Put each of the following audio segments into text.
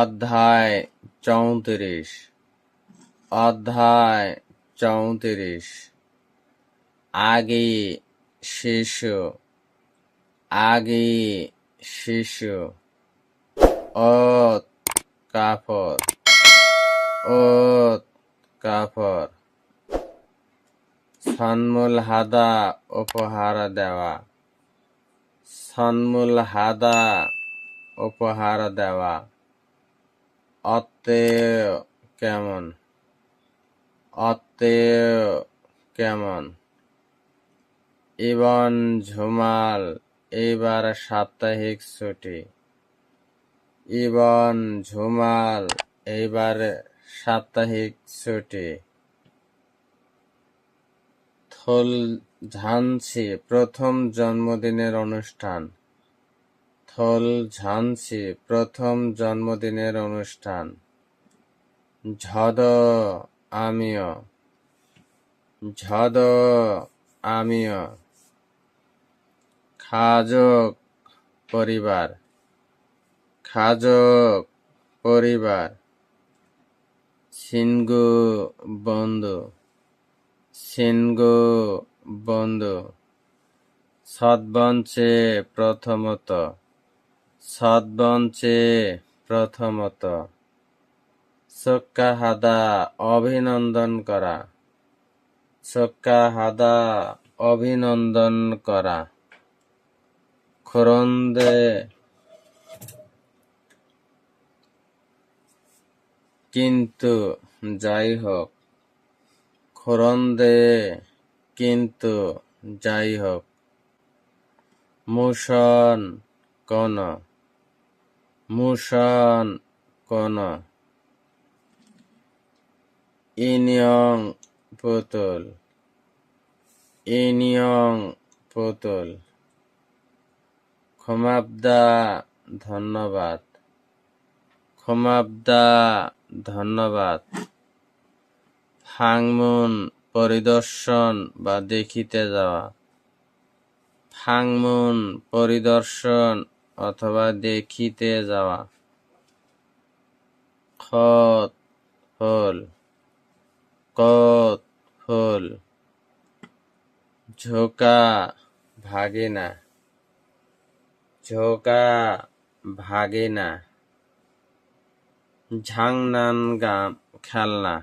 অধ্যায় চৌত্রিশ। অধ্যায় চৌত্রিশ। আগে শিশু আগে শিশু। অত কাপড় অত কাপড় সন্মুল হাদা উপহার দেওয়া। সন্মুল হাদা উপহার দেওয়া। অত্তেয় কেমন? অত্তেয় কেমন? ইবন ঝুমাল, এইবার সাপ্তাহিক ছুটি। ইবন ঝুমাল, এইবার সাপ্তাহিক ছুটি। থল ঝানসি প্রথম জন্মদিনের অনুষ্ঠান। থল ঝানসি প্রথম জন্মদিনের অনুষ্ঠান। ঝদ আমিও ঝদ আমিও খাজক পরিবার। খাজক পরিবার। সিনগু বন্ধু। সিনগু বন্ধু। সৎবঞ্চে প্রথমত। সৎবঞ্চে প্রথমত। হাদা অভিনন্দন করা। হাদা অভিনন্দন করা। খরন্দে কিন্তু যাই হোক খরন্দে কিন্তু যাই হোক মুশন কোন। মুশন কোন ইনিয়ং পুতুল ইনিয়ং পুতুল ক্ষমাবদা ধন্যবাদ ক্ষমাবদা ধন্যবাদ ফাংমুন পরিদর্শন বা দেখিতে যাওয়া ফাংমুন পরিদর্শন অথবা দেখিতে যাওয়া। খত ফুল কত ফুল ঝোকা, ভাগিনা। ঝোকা, ভাগিনা। ঝাংনান গাম, খেলনা।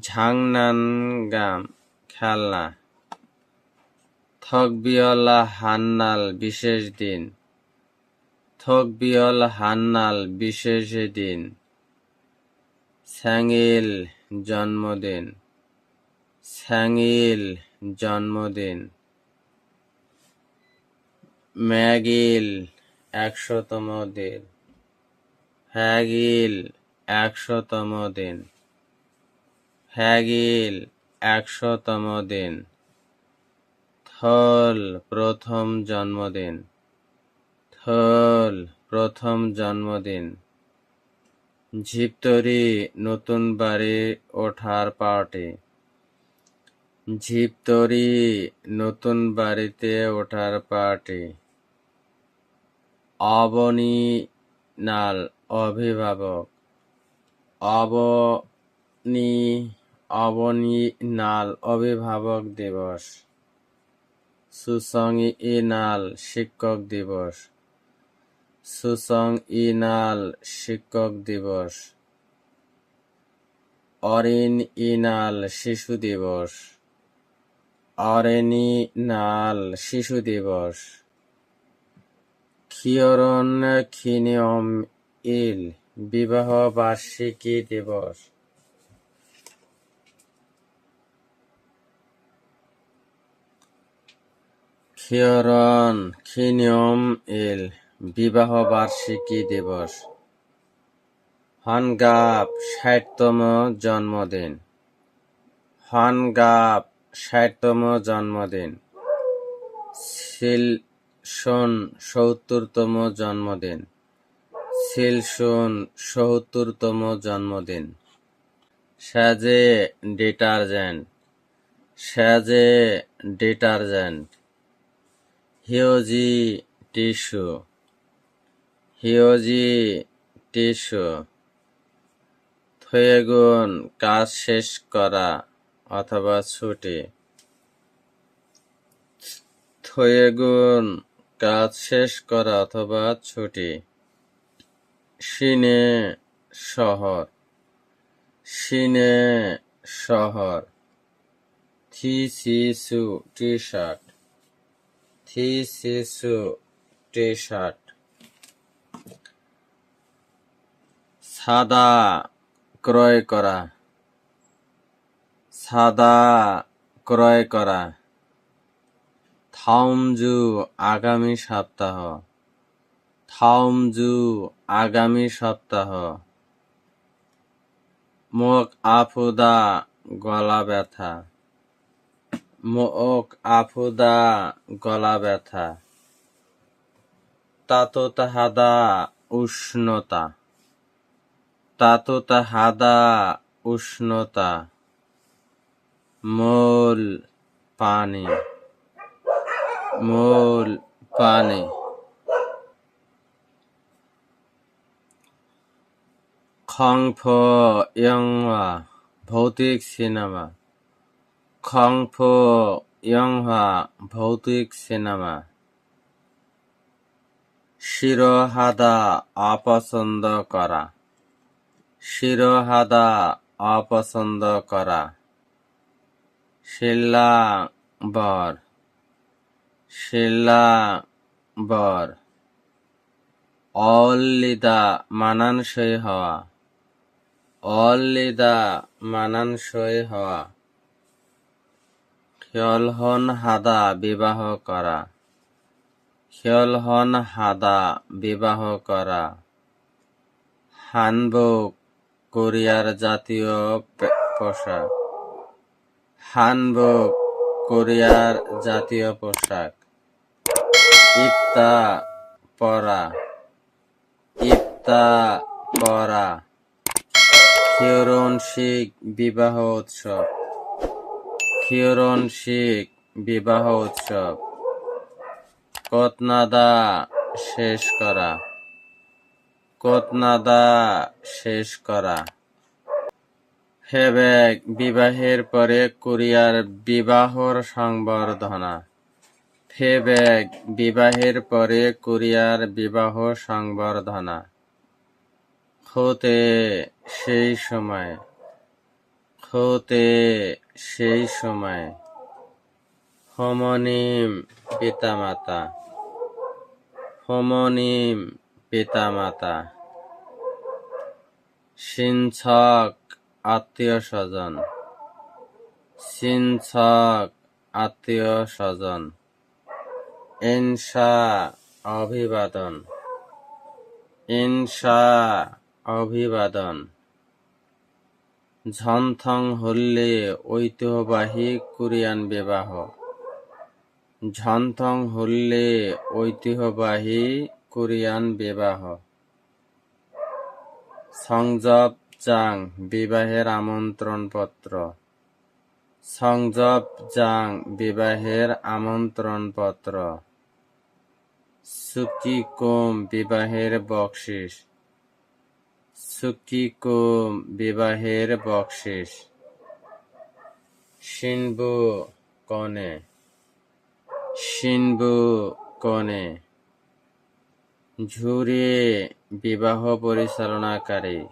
ঝাংনান গাম, খেলনা। থকবিয়লা হান্নাল, বিশেষ দিন। থকবিয়ল হান্নাল বিশেষ দিন। স্যাঙিল জন্মদিন। স্যাঙিল জন্মদিন। ম্যাগিল একশোতম দিন। হ্যাগিল একশোতম দিন। হ্যাগিল একশোতম দিন। থল প্রথম জন্মদিন। থল প্রথম জন্মদিন। ঝিপতরি নতুন বাড়ি ওঠার পার্টি। ঝিপতরি নতুন বাড়িতে ওঠার পার্টি। অবনীনাল অভিভাবক। অবনী নাল অভিভাবক দিবস। সুসং নাল শিক্ষক দিবস। সুসং ইনাল শিক্ষক দিবস। অরিন ইনাল শিশু দিবস। অরেনি নাল শিশু দিবস। খিয়রন খিনিয়ম ইল বিবাহ বার্ষিকী দিবস। খিয়রন খিনিয়ম ইল বিবাহ বার্ষিকী দিবস। হনগাপ ষাটতম জন্মদিন। হনগাপ ষাটতম জন্মদিন। সিলসন সত্তরতম জন্মদিন। সিলসন সত্তরতম জন্মদিন। সাজে ডিটারজেন্ট। সাজে ডিটারজেন্ট। হিওজি টিস্যু। হিওজি টিস্যু থয়েগুন, কাজ শেষ করা অথবা ছুটি। থয়েগুন, কাজ শেষ করা অথবা ছুটি। সিনে শহর। সিনে শহর। থি সিসু টি শার্ট থি সিসু টি শার্ট সাদা ক্রয় করা। সাদা ক্রয় করা। থাউমজু আগামী সপ্তাহ। থাউমজু আগামী সপ্তাহ। মুখ আফুদা গলা ব্যথা। মুখ আফুদা গলা ব্যথা। তাতোতাহাদা উষ্ণতা। তাতোতাহাদা উষ্ণতা, মূল পানি মূল পানি। খংফো ইয়ংহা ভৌতিক সিনেমা। খংফো ইয়ংহা ভৌতিক সিনেমা। শিরোহাদা অপছন্দ করা। শিরোহাদা অপছন্দ করা। শিল্লা বর শিল্লা বর অলিদা মানানসই হওয়া। অলিদা মানানসই হওয়া। খেলহন হাদা বিবাহ করা। খেলহন হাদা বিবাহ করা। হানবুক কোরিয়ার জাতীয় পোশাক। হানবুক কোরিয়ার জাতীয় পোশাক। ইফতা পরা। ইফতা পরা। শিখ বিবাহ উৎসব। শিখ বিবাহ উৎসব। কতনাদা শেষ করা। কতনাদা শেষ করা? হেবেক বিবাহের পরে কোরিয়ার বিবাহর সংবর্ধনা। ফেবেক বিবাহের পরে কোরিয়ার বিবাহ সংবর্ধনা। হতে সেই সময়, হতে সেই সময়, হোমনিম পিতামাতা। হোমনিম পিতামাতা, সিনছক আত্মীয় স্বজন সিনছক আত্মীয় স্বজন ইনসা অভিবাদন ইনসা অভিবাদন। ঝনথং হল্লে ঐতিহ্যবাহী কোরিয়ান বিবাহ। ঝনথং হল্লে ঐতিহ্যবাহী কোরিয়ান বিবাহ। সংজব জাং, বিবাহের আমন্ত্রণপত্র। সংজব জাং, বিবাহের আমন্ত্রণপত্র। সুকিকোম, বিবাহের বকশিস। সুকিকোম, বিবাহের বকশিস। শিনবু কনে। শিনবু কনে। ঝুরিয়ে বিবাহ পরিচালনাকারী।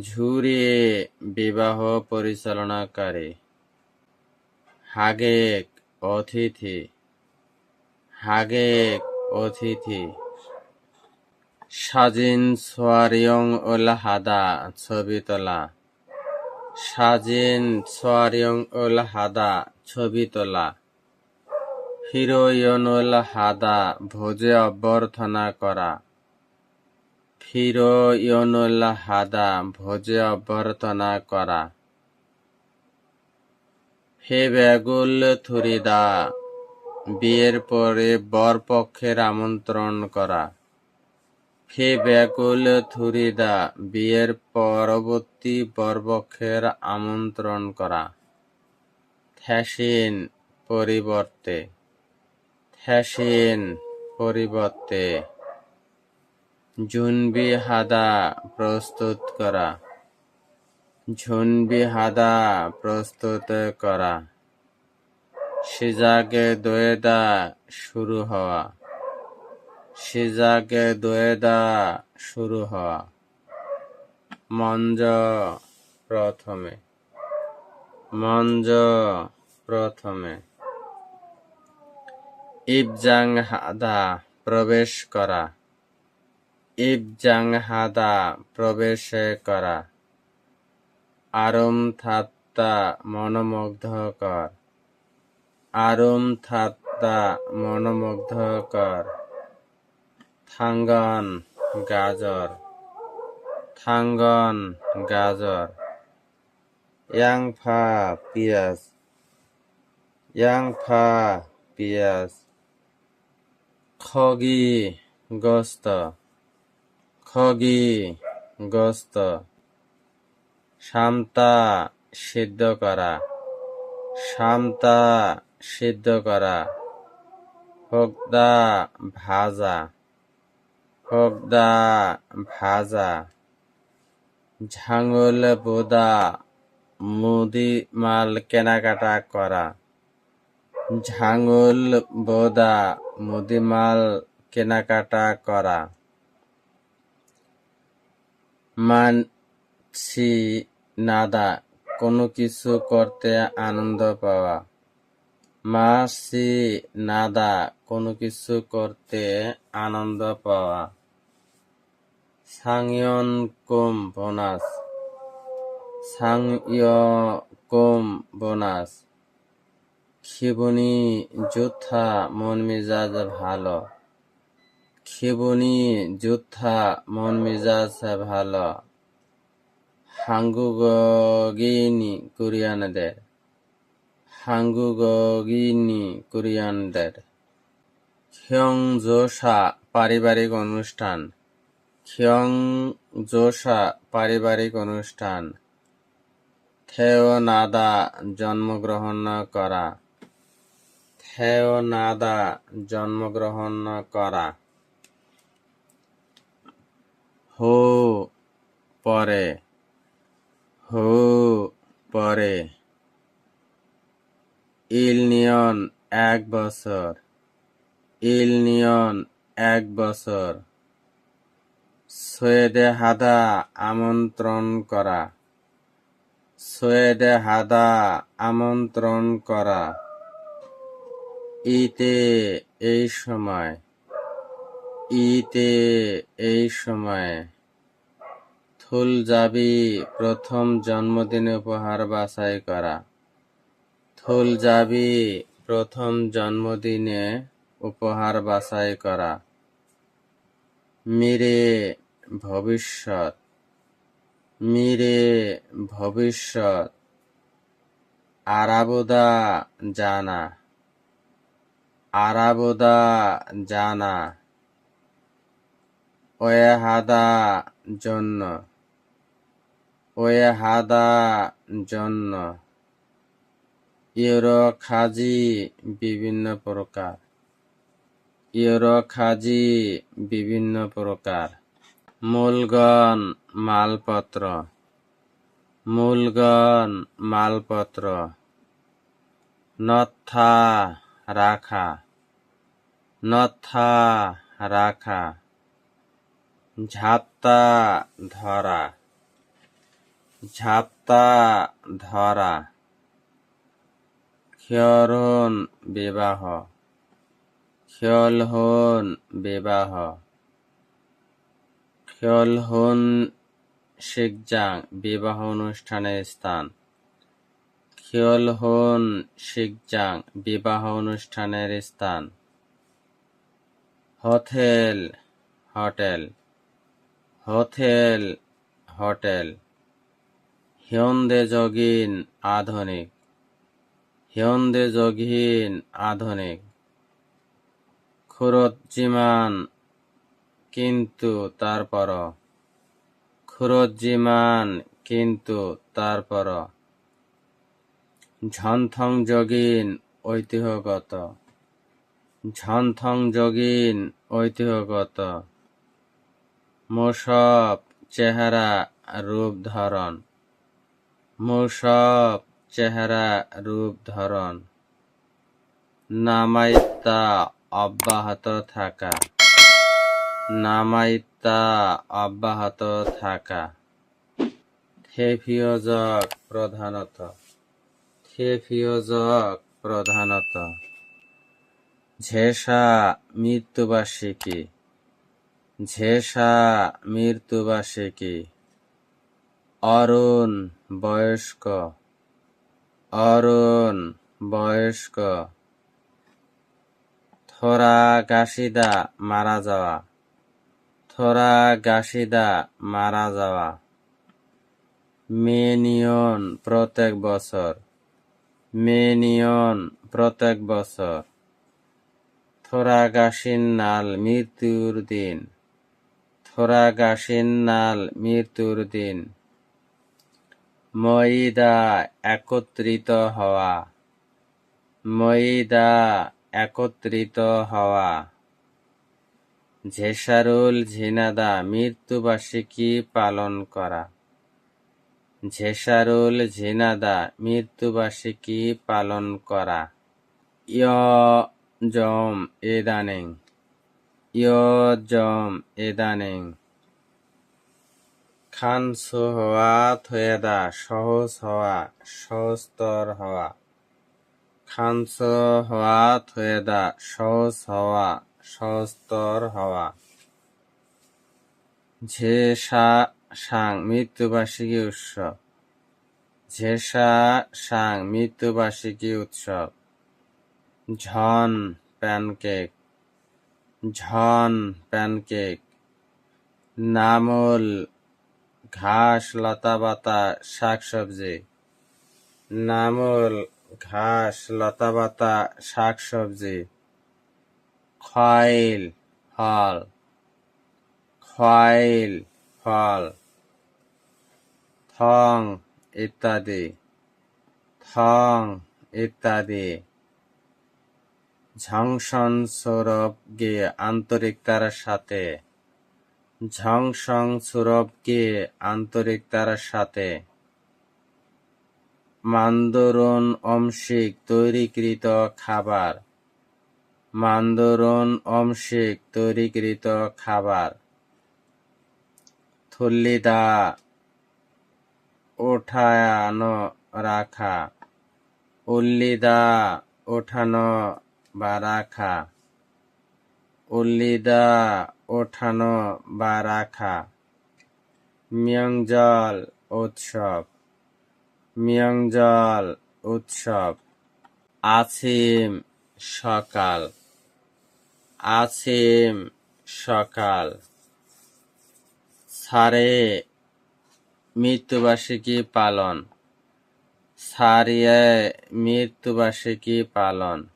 ঝুরিয়ে বিবাহ পরিচালনাকারী। হাগেক অতিথি। হাগেক অতিথি। সাজিন সোয়ারিয়ং উল হাদা ছবি তোলা। সাজিন সোয়ারিয়ং উল হাদা ছবি তোলা। ফিরোয়নুল হাদা ভোজে অভ্যর্থনা করা। ফিরোয়নুল হাদা ভোজে অভ্যর্থনা করা। ফেবেগুল থুরিদা বিয়ের পরে বরপক্ষের আমন্ত্রণ করা। ফেবেগুল থুরিদা বিয়ের পরবর্তী বরপক্ষের আমন্ত্রণ করা। থ্যাসিন পরিবর্তে। থ্যাসিন পরিবর্তে ঝুনবি হাদা প্রস্তুত করা। ঝুনবি হাদা প্রস্তুত করা। সিজাকে দোয়েদা শুরু হওয়া। সিজাকে দোয়েদা শুরু হওয়া। মঞ্জ প্রথমে। মঞ্জ প্রথমে। ইবজাং হাদা প্রবেশ করা। ইবজাং হাদা প্রবেশ করা। আরম থাত্তা মনোমুগ্ধকর আরম থাত্তা মনোমুগ্ধকর থাঙ্গন, গাজর। থাঙ্গন, গাজর। ইয়াংফা, পিয়াজ। ইয়াংফা, পিয়াজ। খগি গস্ত খগি গস্ত শামতা সিদ্ধ করা শামতা সিদ্ধ করা হকদা ভাজা হকদা ভাজা ঝাঙ্গল বোদা, মুদি মাল কেনাকাটা করা ঝাঙ্গল বোদা মুদিমাল কেনাকাটা করা। মানছি নাদা কোনো কিছু করতে আনন্দ পাওয়া। মাসি নাদা কোনো কিছু করতে আনন্দ পাওয়া। সাংয়ন কুম বোনাস। সাংয়কুম বোনাস। খিবনি যোদ্ধা মন মেজাজ ভালো। খিবনি যোদ্ধা মন মেজাজ ভালো। হাঙ্গুগিনি কোরিয়ানদের হাঙ্গুগিনি কোরিয়ানদের খিয়ং জোসা পারিবারিক অনুষ্ঠান। খিয়ং জোসা পারিবারিক অনুষ্ঠান। থেও নাদা জন্মগ্রহণ করা। থেও নাদা, জন্মগ্রহণ করা। হো পরে হো পরে। ইলনিয়ন এক বছর, ইলনিয়ন এক বছর। সৈয়দে হাদা আমন্ত্রণ করা। সৈয়দে হাদা আমন্ত্রণ করা। ইতে এই সময়, ইতে এই সময়। থুল যাবি প্রথম জন্মদিনে উপহার বাছাই করা। থুল যাবি প্রথম জন্মদিনে উপহার বাছাই করা। মিরে ভবিষ্যৎ মিরে ভবিষ্যৎ। আরাবোদা জানা। আরাবোদা জানা। ওয়েহাদা জন্য। ওয়েহাদা জন্য। ইউরো খাজি বিভিন্ন প্রকার। ইউরো খাজি বিভিন্ন প্রকার। মূলগণ মালপত্র। মূলগণ মালপত্র। নথা রাখা। নথা রাখা। ঝাপতা ধরা। ঝাপতা ধরা। ক্ষরণ বিবাহ। ক্ষলহন বিবাহ। ক্ষলহন শিগজাং বিবাহ অনুষ্ঠানের স্থান। খিয়লহন শিগজাং বিবাহ অনুষ্ঠানের স্থান। Hotel hotel hotel hotel. হিয়ন্দে যোগিন আধুনিক। হিয়ন্দে যোগিন আধুনিক। খুরজ্জিমান কিন্তু তারপর খুরজ্জিমান কিন্তু তারপর ঝনথং যোগিন ঐতিহ্যগত। ঝনথং যোগিন ঐতিহ্যগত। মোসব চেহারা রূপ ধরন মোসব চেহারা রূপ ধরন নামাইতা অব্যাহত থাকা। নামাইতা অব্যাহত থাকা। থেফিওজক প্রধানত। থেফিওজক প্রধানত? ঝেষা মৃত্যুবার্ষিকী। ঝেষা মৃত্যুবার্ষিকী। অরুণ বয়স্ক। অরুণ বয়স্ক। থোরা গাসিদা মারা যাওয়া। থোরা গাসিদা মারা যাওয়া। মেনিয়ন প্রত্যেক বছর। মেনিয়ন, প্রত্যেক বছর। থোরা গাসিন নাল মৃত্যুর দিন। থোরা গাসিন নাল মৃত্যুর দিন। ময়দা একত্রিত হওয়া। ময়দা একত্রিত হওয়া। ঝেসারুল ঝিনাদা মৃত্যুবার্ষিকী পালন করা। ঝেসারুল ঝিনাদা, মৃত্যুবার্ষিকী পালন করা। ইয় জম এদানেং ইয় জম এদানেং খানস হওয়া থয়েদা, সহজ হওয়া সহস্তর হওয়া। খানস হওয়া থয়েদা, সহজ হওয়া সহস্তর হওয়া। ঝেসা সাং মৃত্যুবার্ষিকী উৎসব। ঝেসা সাং মৃত্যুবার্ষিকী উৎসব। ঝন প্যানকেক। ঝন প্যানকেক। নামল ঘাস লতা লতাপাতা শাকসবজি। নামল ঘাস লতা লতাপাতা শাকসবজি। খয়েল ফল। খয়েল ফল। থং ইত্যাদি। থং ইত্যাদি। ঝংসন সৌরভ গিয়ে আন্তরিকতার সাথে। ঝংসং সৌরভ গিয়ে আন্তরিকতার সাথে। মান্দরুন অংশিক তৈরিকৃত খাবার। মান্দরুন অংশিক তৈরিকৃত খাবার। থুল্লিদা ওঠানো, রাখা। উল্লিদা, ওঠানো বা রাখা। উল্লিদা, ওঠানো বা রাখা। মিয়ংজল, উৎসব। মিয়ংজল, উৎসব। আছিম, সকাল। আছিম, সকাল। সারে মৃত্যুবার্ষিকী পালন। সারিয়ে মৃত্যুবার্ষিকী পালন।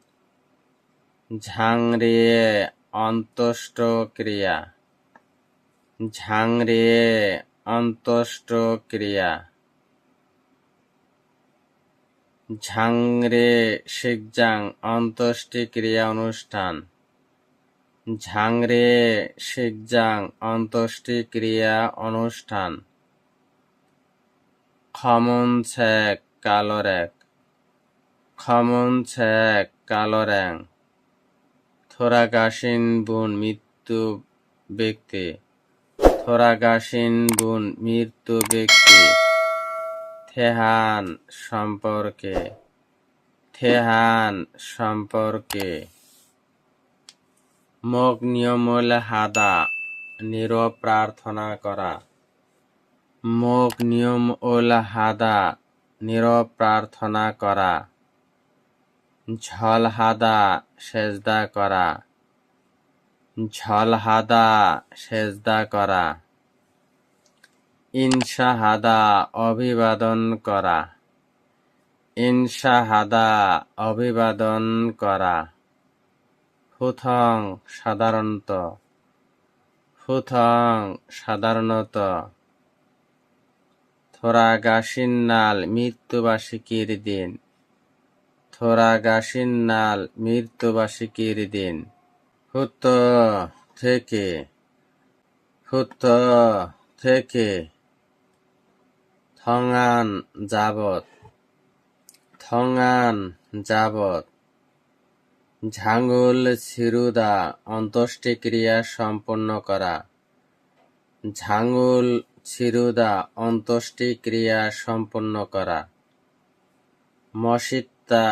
ঝাংরিয়ে অন্ত্যেষ্টিক্রিয়া। ঝাংরিয়ে অন্ত্যেষ্টিক্রিয়া। ঝাংরে শিগজাং অন্ত্যেষ্টিক্রিয়া অনুষ্ঠান। ঝাংরে শিগজাং অন্ত্যেষ্টিক্রিয়া অনুষ্ঠান। খমন ছেক কালরেক খমন ছেক কালরেং। থোরাগাসিন বুন মৃত্যু ব্যক্তি। থোরাগাসিন বুন মৃত্যু ব্যক্তি। থেহান সম্পর্কে। থেহান সম্পর্কে। মোক নিয়মল হাদা, নীরব প্রার্থনা করা। মোক নিয়ম ওল হাদা নীরব প্রার্থনা করা ঝল হাদা, সেজদা করা ঝল হাদা, সেজদা করা ইনশাহাদা অভিবাদন করা ইনশাহাদা অভিবাদন করা ফুথং সাধারণত ফুথং সাধারণত থোরাগাসিন্নাল মৃত্যুবার্ষিকীর দিন। থোরাগাসিন্নাল মৃত্যুবার্ষিকীর দিন। হুত থেকে থুত থেকে থঙান যাবত থঙান যাবত ঝাঙ্গুল ছিরুদা অন্ত্যেষ্টিক্রিয়া সম্পন্ন করা। ঝাঙ্গুল ছিরুদা অন্ত্যেষ্টিক্রিয়া সম্পন্ন করা। মসিত্তা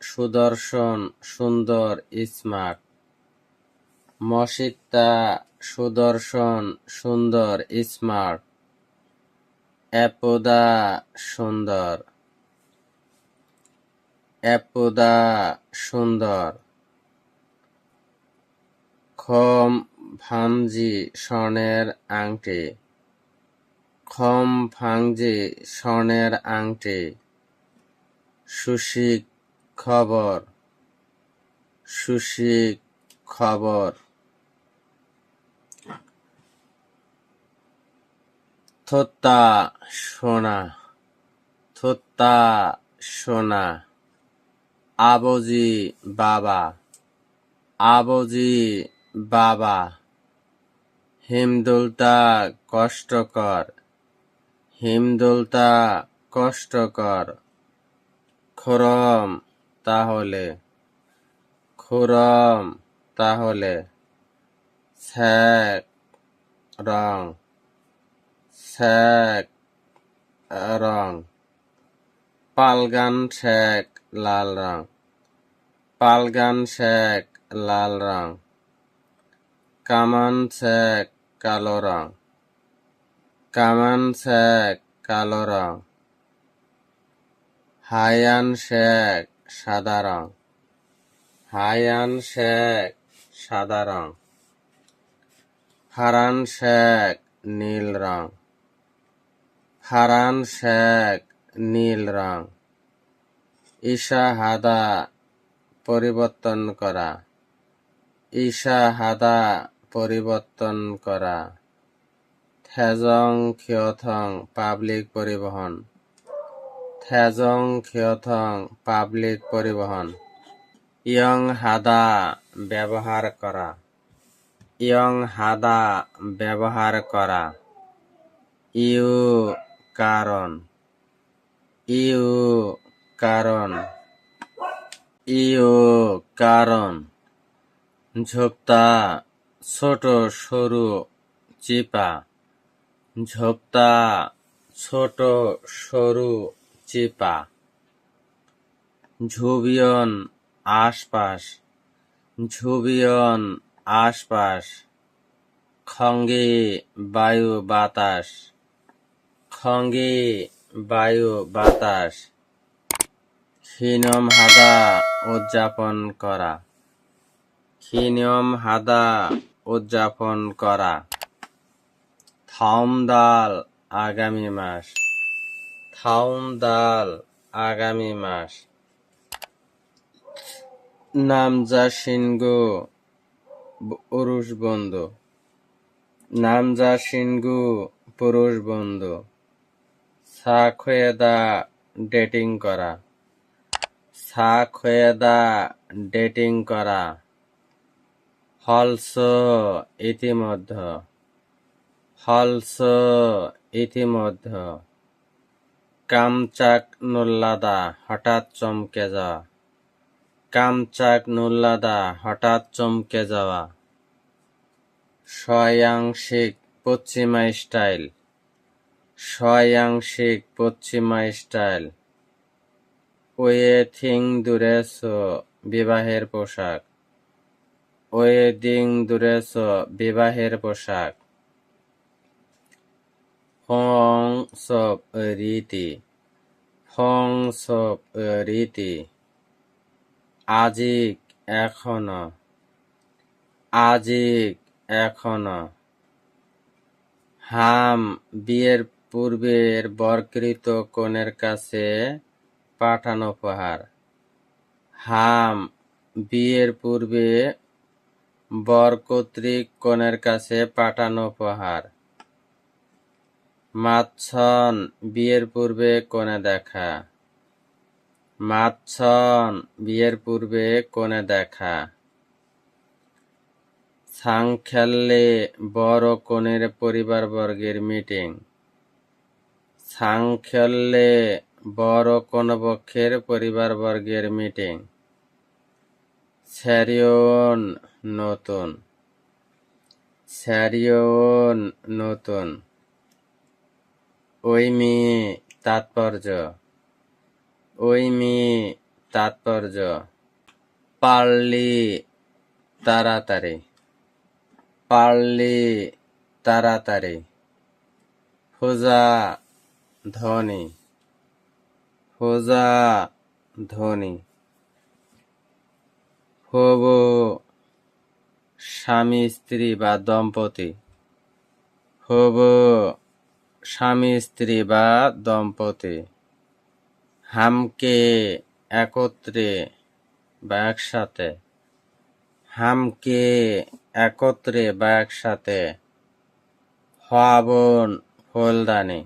সুদর্শন সুন্দর স্মার্ট। মসিত্তা সুদর্শন সুন্দর স্মার্ট। এপদা সুন্দর। এপদা সুন্দর। খম ভামজি স্বর্ণের আংটি। খম ভাংজি স্বর্ণের আংটি। সুশিক খবর সুশিক খবর। থোত্তা সোনা থোত্তা সোনা। আবজি বাবা আবজি বাবা। হিমদুলতা কষ্টকর হিমদুলতা কষ্টকর। খরম তাহলে, খুরম তাহলে ছ্যাক রং ছ্যাক রং, পালগান শেক লাল রং, পালগান শেক লাল রং, কামান শেক কালো রং। কামান শেক কালো রং। হায়ান শেক সাদা রং। হায়ান শেক সাদা রং। ফারান শেক নীল রং। ফারান শেক নীল রং। ঈশা হাদা, পরিবর্তন করা। ঈশা হাদা, পরিবর্তন করা। থেজং খিয়থং পাবলিক পরিবহন। থেজং খিয়থং পাবলিক পরিবহন। ইয়ং হাদা ব্যবহার করা। ইয়ং হাদা ব্যবহার করা। ইউ কারণ। ইউ কারণ। ইউ কারণ। ঝোপতা ছোট, সরু, চিপা। ঝোপ্তা ছোট, সরু, চিপা। ঝুবিয়ন আশপাশ ঝুবিয়ন আশপাশ। খঙ্গে বায়ু বাতাস, খঙ্গে বায়ু বাতাস। খিনম হাদা উদযাপন করা খিনম হাদা উদযাপন করা। থাউম দাল আগামী মাস। থাউম দাল আগামী মাস। নামজা সিনগো পুরুষ বন্ধু নামজা সিনগু পুরুষ বন্ধু সাখয়েদা ডেটিং করা। সাখয়েদা ডেটিং করা। হলস ইতিমধ্যে। হলস ইতিমধ্যে কামচাক নুল্লাদা হঠাৎ চমকে যাওয়া। কামচাক নুল্লাদা হঠাৎ চমকে যাওয়া। স্বয়াংশিক পশ্চিমা স্টাইল। স্বয়াংশিক পশ্চিমা স্টাইল। ওয়েথিং দুরেস বিবাহের পোশাক। ওয়েদিং দুরেস বিবাহের পোশাক। ফং সব রীতি ফং সব রীতি আজিক এখনও আজিক এখনও। হাম বিয়ের পূর্বের বরকৃত কনের কাছে পাঠানো উপহার। হাম বিয়ের পূর্বে বর কর্তৃক কনের কাছে পাঠানো উপহার। মাচ্ছন বিয়ের পূর্বে কনে দেখা। মাচ্ছন বিয়ের পূর্বে কনে দেখা। সাংখ্যাল্লে বড় কনের পরিবারবর্গের মিটিং। সাংখ্যাল্লে বড় কনপক্ষের পরিবারবর্গের মিটিং। স্যারিয়ন নতুন। স্যারিয়ন নতুন। ওই মেয়ে তাৎপর্য। ওই মেয়ে তাৎপর্য। পারলি তাড়াতাড়ি। পারলি তাড়াতাড়ি। হোজা, ধনী। হোজা, ধনী। হবু, স্বামী, স্ত্রী বা দম্পতি। হবু স্বামী, স্ত্রী বা দম্পতি। হামকে একত্রে বা একসাথে। হামকে একত্রে বা একসাথে। হওয়াবন ফুলদানি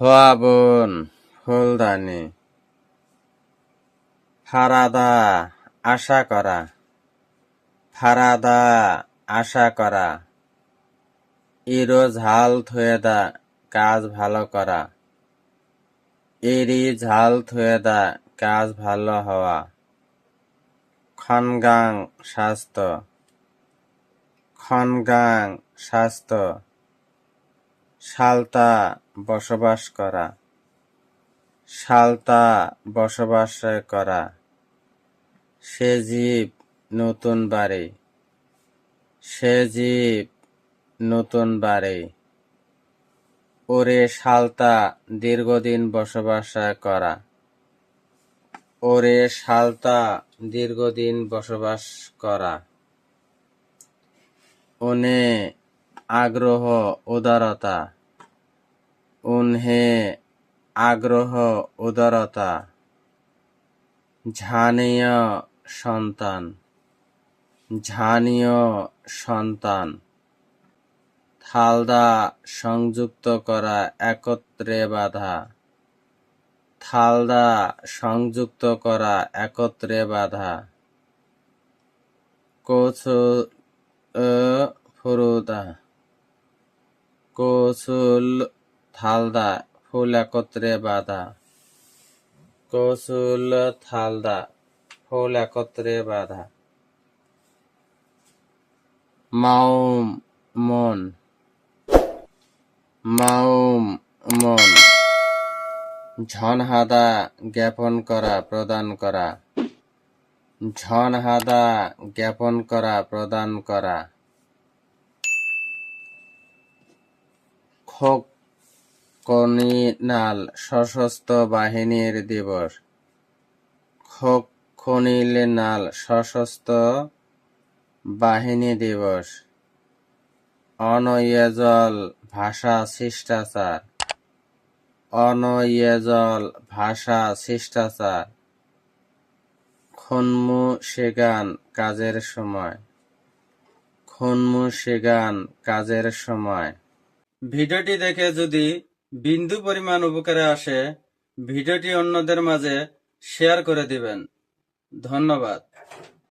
হওয়াবন ফুলদানি ফারাদা, আশা করা। ফারাদা আশা করা। ইরো ঝাল থুয়ে দা, কাজ ভালো করা। এরি ঝাল থুয়ে দা, কাজ ভালো হওয়া। খনগাং স্বাস্থ্য। খনগাং স্বাস্থ্য। সালতা বসবাস করা। সালতা বসবাস করা। সে জীব নতুন বাড়ি। সে জীব নতুন বাড়ি, ওরে সালতা দীর্ঘদিন বসবাস করা। ওরে সালতা দীর্ঘদিন বসবাস করা। ওনে আগ্রহ উদারতা। উনহে আগ্রহ উদারতা। ঝানীয় সন্তান। ঝানীয় সন্তান। থালদা সংযুক্ত করা একত্রে বাঁধা। থালদা সংযুক্ত করা একত্রে বাঁধা। কৌশল ফুরুদা। কৌশল থালদা, ফুল একত্রে বাঁধা। কৌশল থালদা, ফুল একত্রে বাঁধা। মাউম মন মাউম মন ঝনহাদা জ্ঞাপন করা, প্রদান করা। ঝনহাদা জ্ঞাপন করা, প্রদান করা। খোক কনিনাল সশস্ত্র বাহিনীর দিবস। খোক, খনিনাল, সশস্ত্র বাহিনী দিবস। অনয়েজল ভাষা শিষ্টাচার। অনয়েজল ভাষা শিষ্টাচার। খন্মু সেগান কাজের সময়। খন্মু সেগান কাজের সময়। ভিডিওটি দেখে যদি বিন্দু পরিমাণ উপকারে আসে, ভিডিওটি অন্যদের মাঝে শেয়ার করে দিবেন। ধন্যবাদ।